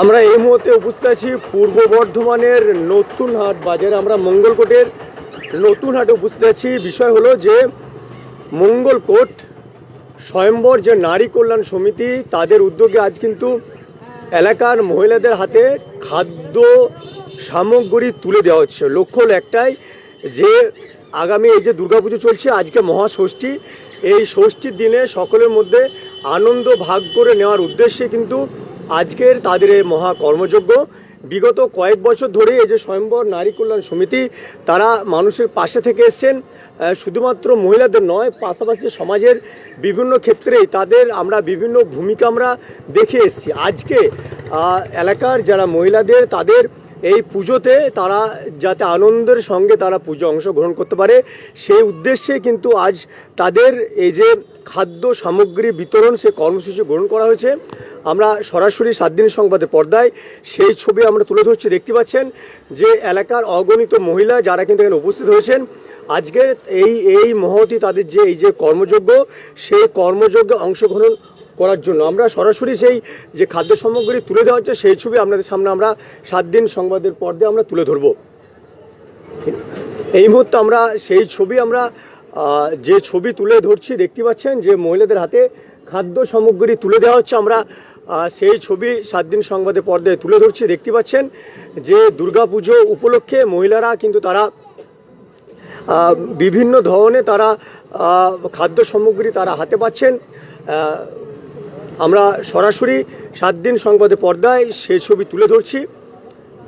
আমরা এই মুহূর্তে উপস্থিত আছি পূর্ব বর্ধমানের নতুন হাট বাজারে। আমরা মঙ্গলকোটের নতুন হাটে উপস্থিত আছি। বিষয় হলো যে মঙ্গলকোট স্বয়ম্বর যে নারী কল্যাণ সমিতি, তাদের উদ্যোগে আজ কিন্তু এলাকার মহিলাদের হাতে খাদ্য সামগ্রী তুলে দেওয়া হচ্ছে। লক্ষ্য হলো একটাই যে, আগামী এই যে দুর্গাপুজো চলছে, আজকে মহাষষ্ঠী। এই ষষ্ঠীর দিনে সকলের মধ্যে আনন্দ ভাগ করে নেওয়ার উদ্দেশ্যে কিন্তু আজকের তাদের এই মহা কর্মযজ্ঞ। বিগত কয়েক বছর ধরে এই যে স্বয়ম্বর নারী কল্যাণ সমিতি, তারা মানুষের পাশে থেকে এসছেন। শুধুমাত্র মহিলাদের নয়, পাশাপাশি সমাজের বিভিন্ন ক্ষেত্রেই তাদের আমরা বিভিন্ন ভূমিকা আমরা দেখে এসেছি। আজকে এলাকার যারা মহিলাদের, তাদের এই পুজোতে তারা যাতে আনন্দের সঙ্গে তারা পুজো অংশগ্রহণ করতে পারে, সেই উদ্দেশ্যে কিন্তু আজ তাদের এই যে খাদ্য সামগ্রী বিতরণ, সে কর্মসূচি গ্রহণ করা হয়েছে। আমরা সরাসরি সাত দিন সংবাদের পর্দায় সেই ছবি আমরা তুলে ধরছি। দেখতে পাচ্ছেন যে এলাকার অগণিত মহিলা যারা কিন্তু এখানে উপস্থিত হয়েছেন। আজকে এই এই মহতি তাদের যে, এই যে কর্মযোগ্য সেই কর্মযজ্ঞে অংশগ্রহণ করার জন্য। আমরা সরাসরি সেই যে খাদ্য সামগ্রী তুলে দেওয়া হচ্ছে, সেই ছবি আপনাদের সামনে আমরা সাত দিন সংবাদের পর্দায় আমরা তুলে ধরবো। এই মুহূর্তে আমরা সেই ছবি আমরা যে ছবি তুলে ধরছি, দেখতে পাচ্ছেন যে মহিলাদের হাতে খাদ্য সামগ্রী তুলে দেওয়া হচ্ছে। আমরা সেই ছবি সাত দিন সংবাদে পর্দায় তুলে ধরছি। দেখতে পাচ্ছেন যে দুর্গাপুজো উপলক্ষে মহিলারা কিন্তু তারা বিভিন্ন ধরনের তারা খাদ্য সামগ্রী তারা হাতে পাচ্ছেন। আমরা সরাসরি সাত দিন সংবাদে পর্দায় সেই ছবি তুলে ধরছি।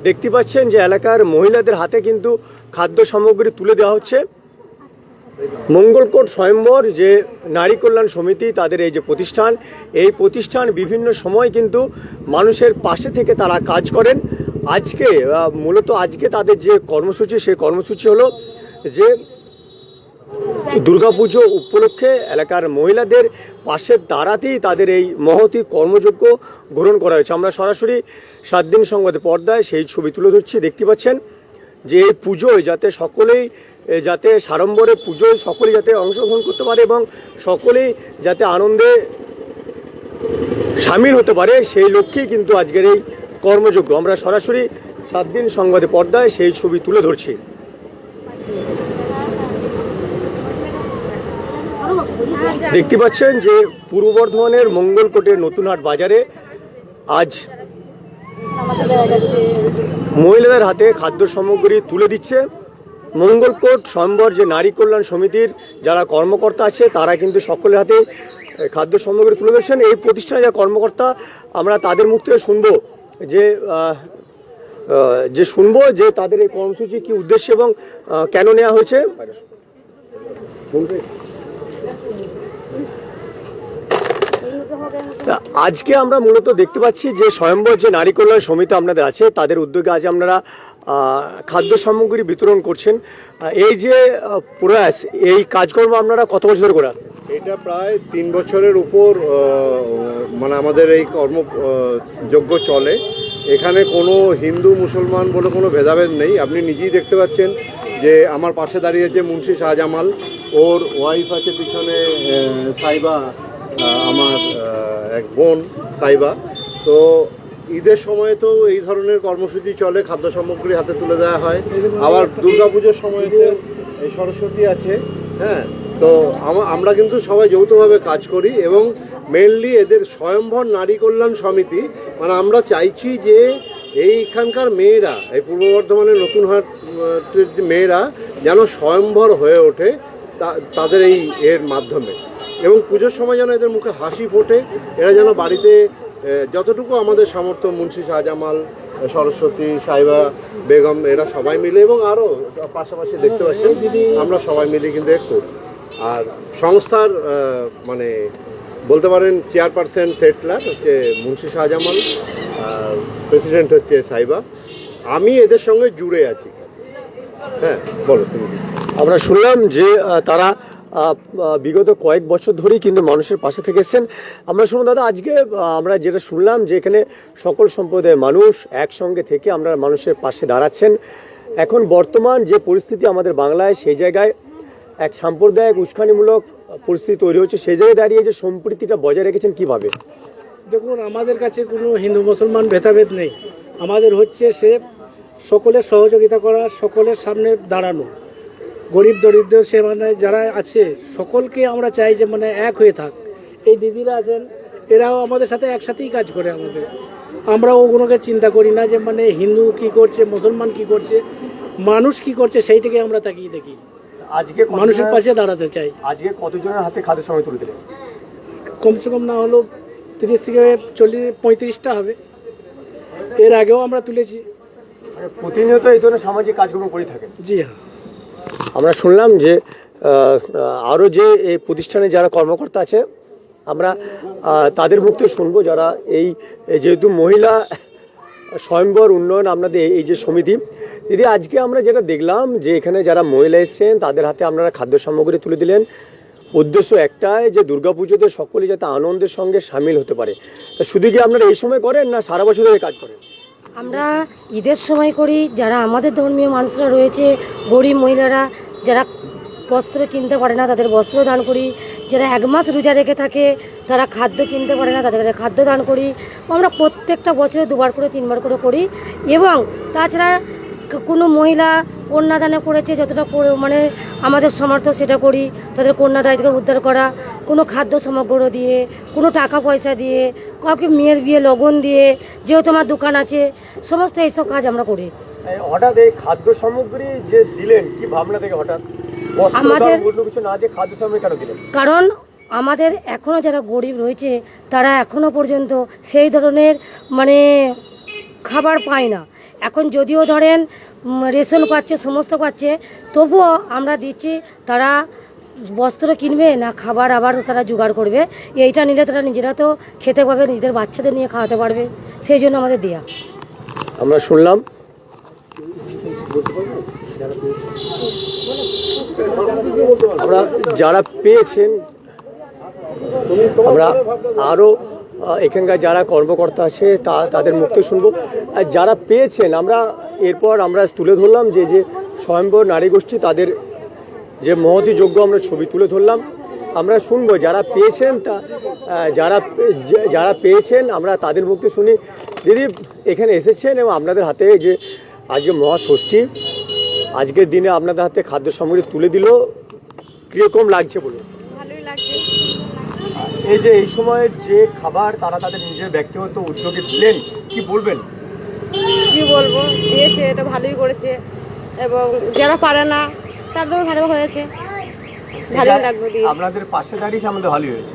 দেখতে পাচ্ছেন যে এলাকার মহিলাদের হাতে কিন্তু খাদ্য সামগ্রী তুলে দেওয়া হচ্ছে। মঙ্গলকোট স্বয়ম্বর যে নারী কল্যাণ সমিতি, তাদের এই যে প্রতিষ্ঠান, এই প্রতিষ্ঠান বিভিন্ন সময় কিন্তু মানুষের পাশে থেকে তারা কাজ করেন। আজকে মূলত আজকে তাদের যে কর্মসূচি, সেই কর্মসূচি হলো যে দুর্গাপুজো উপলক্ষে এলাকার মহিলাদের পাশে দাঁড়াতেই তাদের এই মহতি কর্মযোগ্য গ্রহণ করা হয়েছে। আমরা সরাসরি সাত দিন সংবাদে পর্দায় সেই ছবি তুলে ধরছি। দেখতে পাচ্ছেন যে এই পুজোয় যাতে সকলেই যাতে সাড়ম্বরে পুজোয় সকলেই যাতে অংশগ্রহণ করতে পারে এবং সকলেই যাতে আনন্দে সামিল হতে পারে, সেই লক্ষ্যেই কিন্তু আজকের এই কর্মযোগ্য আমরা সরাসরি সাত দিন সংবাদে পর্দায় সেই ছবি তুলে ধরছি। দেখতে পাচ্ছেন যে পূর্ব বর্ধমানের মঙ্গলকোটের নতুনহাট বাজারে আজ মহিলাদের হাতে খাদ্য সামগ্রী তুলে দিচ্ছে। মঙ্গলকোট সম্বর যে নারী কল্যাণ সমিতির যারা কর্মকর্তা আছে, তারা কিন্তু সকলের হাতে খাদ্য সামগ্রী তুলে দিচ্ছেন এই প্রতিষ্ঠানে যারা কর্মকর্তা, আমরা তাদের মুখ থেকে শুনব যে যে শুনব যে তাদের এই কর্মসূচি কি উদ্দেশ্য এবং কেন নেওয়া হয়েছে। আজকে আমরা মূলত দেখতে পাচ্ছি যে স্বয়ম্বর যে নারী কল্যাণ সমিতি আপনাদের আছে, তাদের উদ্যোগে আজ আপনারা খাদ্য সামগ্রী বিতরণ করছেন এই যে প্রয়াস, এই কাজকর্ম আপনারা কত বছর ধরে করে আসছেন? এটা প্রায় তিন বছরের উপর মানে আমাদের এই কর্ম যজ্ঞ চলে। এখানে কোনো হিন্দু, মুসলমান বলে কোনো ভেদাভেদ নেই। আপনি নিজেই দেখতে পাচ্ছেন যে আমার পাশে দাঁড়িয়েছে মুন্সি শাহজামাল, ওর ওয়াইফ আছে পিছনে সাইবা আমার এক বোন, সাইবা। তো ঈদের সময় তো এই ধরনের কর্মসূচি চলে, খাদ্য সামগ্রী হাতে তুলে দেওয়া হয়। আবার দুর্গাপুজোর সময় এই সরস্বতী আছে হ্যাঁ? তো আমরা কিন্তু সবাই যৌথভাবে কাজ করি এবং মেনলি এদের স্বয়ম্ভর নারী কল্যাণ সমিতি মানে আমরা চাইছি যে এইখানকার মেয়েরা, এই পূর্ব বর্ধমানের নতুন হাটের যে মেয়েরা যেন স্বয়ম্ভর হয়ে ওঠে তাদের এই এর মাধ্যমে। এবং পুজোর সময় যেন এদের মুখে হাসি ফোটে, এরা যেন বাড়িতে যতটুকু আমাদের সামর্থ্য, মুন্সি শাহজামাল, সরস্বতী, সাইবা বেগম, এরা সবাই মিলে এবং আরও পাশাপাশি দেখতে পাচ্ছেন, আমরা সবাই মিলে কিন্তু করি। আর সংস্থার মানে বলতে পারেন চেয়ারপারসন সেটলার হচ্ছে মুন্সি শাহজামাল প্রেসিডেন্ট হচ্ছে সাইবা। আমি এদের সঙ্গে জুড়ে আছি। হ্যাঁ বলো তুমি। আমরা শুনলাম যে তারা বিগত কয়েক বছর ধরেই কিন্তু মানুষের পাশে থেকে এসেছেন। আমরা শুনুন দাদা, আজকে আমরা যেটা শুনলাম যে এখানে সকল সম্প্রদায়ের মানুষ একসঙ্গে থেকে আমরা মানুষের পাশে দাঁড়াচ্ছেন। এখন বর্তমান যে পরিস্থিতি আমাদের বাংলায়, সেই জায়গায় এক সাম্প্রদায়িক উস্কানিমূলক পরিস্থিতি তৈরি হচ্ছে। সেই জায়গায় দাঁড়িয়ে যে সম্প্রীতিটা বজায় রেখেছেন কীভাবে? দেখুন, আমাদের কাছে কোনো হিন্দু, মুসলমান ভেদাভেদ নেই। আমাদের হচ্ছে সে সকলের সহযোগিতা করা, সকলের সামনে দাঁড়ানো। গরিব, দরিদ্র সে মানে যারা আছে, সকলকে আমরা চাই যে মানে এক হয়ে থাক। এই দিদিরা আছেন, এরাও আমাদের সাথে একসাথেই কাজ করে আমাদের। আমরা ওগুলোকে চিন্তা করি না যে মানে হিন্দু কি করছে, মুসলমান কি করছে, মানুষ কি করছে, সেইটাকে আমরা তাকিয়ে দেখি। আজকে মানুষের পাশে দাঁড়াতে চাই। আজকে কতজনের হাতে খাদ্য সময় তুলে দিলেন? কমসে কম না হলেও তিরিশ থেকে চল্লিশ পঁয়ত্রিশটা হবে। এর আগেও আমরা তুলেছি। মানে প্রতিনিয়ত এই ধরনের সামাজিক কাজকর্ম করে থাকেন। জি হ্যাঁ। আমরা শুনলাম যে আরও যে এই প্রতিষ্ঠানে যারা কর্মকর্তা আছে আমরা তাদের মুখ থেকে শুনব যারা এই এই যেহেতু মহিলা স্বয়ংবর উন্নয়ন আপনাদের এই- এই যে সমিতি, দিদি আজকে আমরা যেটা দেখলাম যে এখানে যারা মহিলা এসছেন, তাদের হাতে আপনারা খাদ্য সামগ্রী তুলে দিলেন। উদ্দেশ্য একটাই যে দুর্গাপুজোতে সকলে যাতে আনন্দের সঙ্গে সামিল হতে পারে। তা শুধু কি আপনারা এই সময় করেন না সারা বছর ধরে কাজ করেন? আমরা ঈদের সময় করি, যারা আমাদের ধর্মীয় মানুষরা রয়েছে, গরিব মহিলারা, যারা বস্ত্র কিনতে পারে না, তাদের বস্ত্র দান করি। যারা এক মাস রোজা রেখে থাকে, তারা খাদ্য কিনতে পারে না, তাদের খাদ্য দান করি। আমরা প্রত্যেকটা বছরে দুবার করে, তিনবার করে করি। এবং তাছাড়া কোনো মহিলা কন্যাদানে করেছে, যতটা করে মানে আমাদের সামর্থ্য সেটা করি। তাদের কন্যাদায় থেকে উদ্ধার করা, কোনো খাদ্য সামগ্র দিয়ে, কোনো টাকা পয়সা দিয়ে, কাউকে মেয়ের বিয়ে, লগন দিয়ে, যেহেতু আমার দোকান আছে, সমস্ত এইসব কাজ আমরা করি। হঠাৎ এই খাদ্য সামগ্রী যে দিলেন কি ভাবনা থেকে হঠাৎ? আমাদের- কিছু না দিয়ে খাদ্য সামগ্রী কেন দিলেন? কারণ আমাদের এখনও যারা গরিব রয়েছে তারা এখনও পর্যন্ত সেই ধরনের মানে খাবার পায় না। এখন যদিও ধরেন রেশন পাচ্ছে সমস্ত পাচ্ছে তবুও আমরা দিচ্ছি তারা বস্ত্র কিনবে না খাবার আবার তারা জোগাড় করবে। এইটা নিলে তারা নিজেরা তো খেতে পাবে নিজেদের বাচ্চাদের নিয়ে খাওয়াতে পারবে। সেই জন্য আমাদের দেয়া। আমরা শুনলাম আমরা যারা পেয়েছেন, আমরা আরও এখানকার যারা কর্মকর্তা আছে, তা, তাদের মুক্তি শুনব। আর যারা পেয়েছেন, আমরা এরপর আমরা তুলে ধরলাম যে যে স্বয়ম্বর নারী গোষ্ঠী, তাদের যে মহতি যোগ্য আমরা ছবি তুলে ধরলাম। আমরা শুনব যারা পেয়েছেন, তা যারা যারা পেয়েছেন, আমরা তাদের মুক্তি শুনি। দিদি, এখানে এসেছেন এবং আপনাদের হাতে যে আজকে মহাষষ্ঠী আজকের দিনে আপনাদের হাতে খাদ্য সামগ্রী তুলে দিল। কীরকম লাগছে বলুন? ভালোই লাগছে। এই যে এই সময় যে খাবার তারা তাদের নিজের ব্যক্তিগত উদ্যোগে দিলেন কি বলবেন? কি বলব? দিয়েছে এটা ভালোই করেছে। এবং যারা পারে না তাদেরও ভালো হয়েছে। ভালোই লাগবে দিয়ে। আপনাদের পাশে দাঁড়িয়ে আমাদের ভালোই হয়েছে।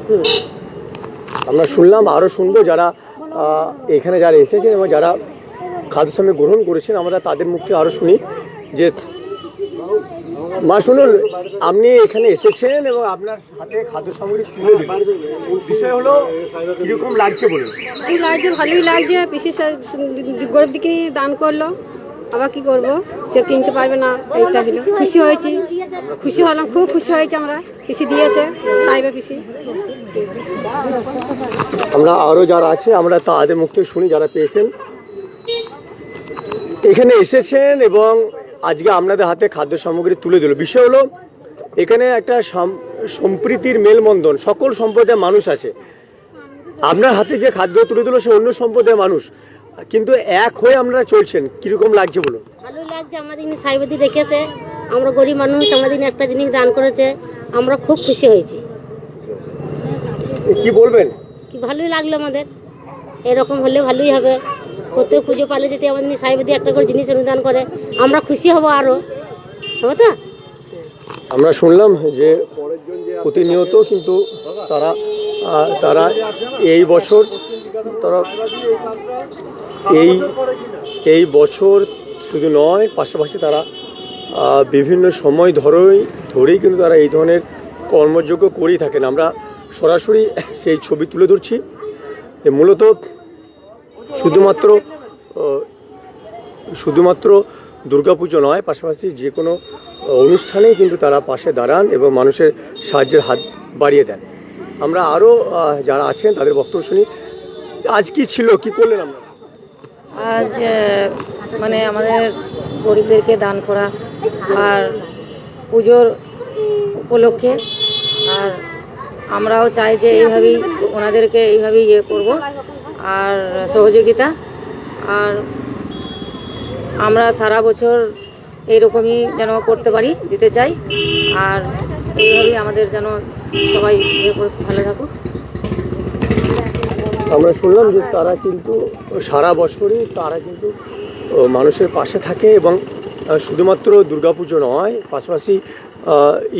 আমরা শুনলাম আরও শুনব যারা এখানে যারা এসেছেন এবং যারা খাদ্য সামগ্রী গ্রহণ করেছেন আমরা তাদের মুখ আরও শুনি যে মা শুনুন আপনি এখানে এসেছেন এবং আপনার হাতে খাদ্য সামগ্রী তুলে দিলেন। বিষয় হলো কীরকম লাগছে বলুন? ভালোই লাগছে ভালোই লাগছে পিসি গরিব দিকে দান করল। আবার কি করব? যে কিনতে পারবে না এইটা হলো খুশি হয়েছি খুশি হলাম খুব খুশি হয়েছে আমরা। পিসি দিয়েছে সাইবে পিসি। আমরা আরও যারা আছে আমরা তাদের মুখ থেকে শুনি যারা পেয়েছেন। এখানে এসেছেন এবং আজকে আপনাদের হাতে খাদ্য সামগ্রী তুলে দিল। বিষয় হলো এখানে একটা সম্প্রীতির মেলবন্ধন সকল সম্প্রদায়ের মানুষ আছে। আপনার হাতে যে খাদ্য তুলে দিল সে অন্য সম্প্রদায়ের মানুষ। কিন্তু এক হয়ে আপনারা চলছেন কীরকম লাগছে বলুন? ভালো লাগছে আমাদের সাইবাদি দেখেছে। আমরা গরিব মানুষ আমাদের একটা জিনিস দান করেছে আমরা খুব খুশি হয়েছি। কি বলবেন? কি ভালোই লাগল আমাদের। এরকম হলে ভালোই হবে। প্রত্যেক পুজো পালে যদি আমাদের সাইবাদি একটা করে জিনিস অনুদান করে, আমরা খুশি হব আরও। হবে তো? আমরা শুনলাম যে প্রতিনিয়ত কিন্তু তারা তারা এই বছর তারা এই এই বছর শুধু নয়, পাশাপাশি তারা বিভিন্ন সময় ধরেই ধরেই কিন্তু তারা এই ধরনের কর্মযোগ্য করেই থাকেন। আমরা সরাসরি সেই ছবি তুলে ধরছি মূলত শুধুমাত্র শুধুমাত্র দুর্গাপুজো নয়, পাশাপাশি যে কোনো অনুষ্ঠানেই কিন্তু তারা পাশে দাঁড়ান এবং মানুষের সাহায্যের হাত বাড়িয়ে দেন। আমরা আরও যারা আছেন, তাদের বক্তব্য শুনি। আজ কি ছিল? কি করলেন আমরা? আজ মানে আমাদের গরিবদেরকে দান করা আর পুজোর উপলক্ষে। আর আমরাও চাই যে এইভাবেই ওনাদেরকে এইভাবেই ইয়ে করব। আর সহযোগিতা। আর আমরা সারা বছর এইরকমই যেন করতে পারি, দিতে চাই। আর এইভাবেই আমাদের যেন সবাই ভালো থাকুক। আমরা শুনলাম যে তারা কিন্তু সারা বছরই তারা কিন্তু মানুষের পাশে থাকে এবং শুধুমাত্র দুর্গাপুজো নয়, পাশাপাশি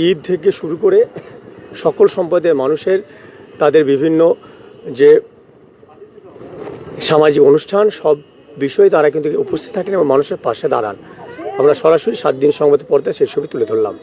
ঈদ থেকে শুরু করে সকল সম্প্রদায়ের মানুষের তাদের বিভিন্ন যে সামাজিক অনুষ্ঠান, সব বিষয়ে তারা কিন্তু উপস্থিত থাকেন এবং মানুষের পাশে দাঁড়ান। আমরা সরাসরি সাত দিন সংবাদ পড়তে সেই ছবি তুলে ধরলাম।